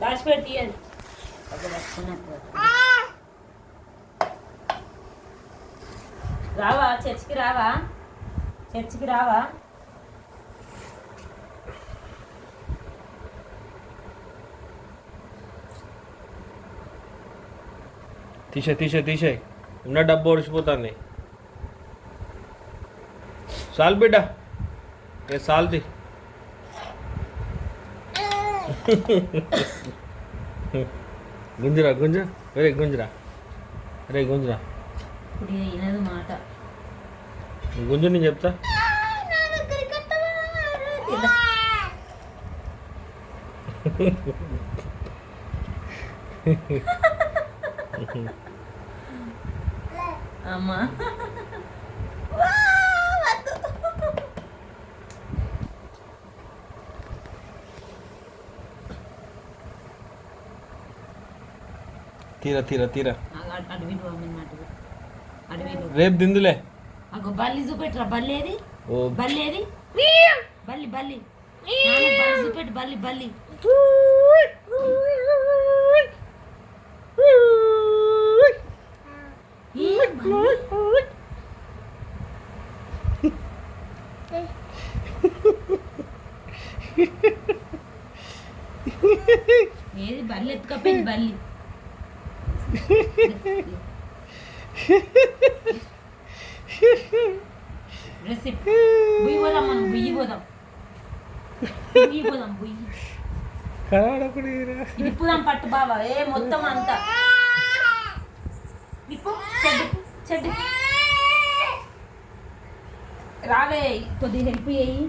దాచిపెట్టి తీయండి రావా చర్చికి రావా? చర్చికి రావా? తీసే తీసే తీసే. ఉన్న డబ్బు ఒడిచిపోతుంది సాల్ బిడ్డ. ఏ సాల్ది గుంజరా గుంజ. రే గుంజరా. రే గుంజరా. ఇప్పుడు మాట. గుంజు నేను చెప్తా. అమ్మా. తీరా తీరా తీరా. రేపు దిందులే. అగో బల్లి చూపెట్టురా బల్లి ఏది? బల్లి ఏది? బల్లి బల్లి. బల్లి చూపెట్టు బల్లి బల్లి? ఏది బల్లి ఎత్తుకపోయింది బల్లి? రెసిప్ బుయ్యి పోదాం మనం బుయ్యి పోదాం బుయ్యి పోదాం బుయ్యి విప్పుదాం పట్టు బాబా ఏ మొత్తం అంతా విప్పు చెడ్డు చెడ్డు రావే కొద్దిగా హెల్ప్ చేయి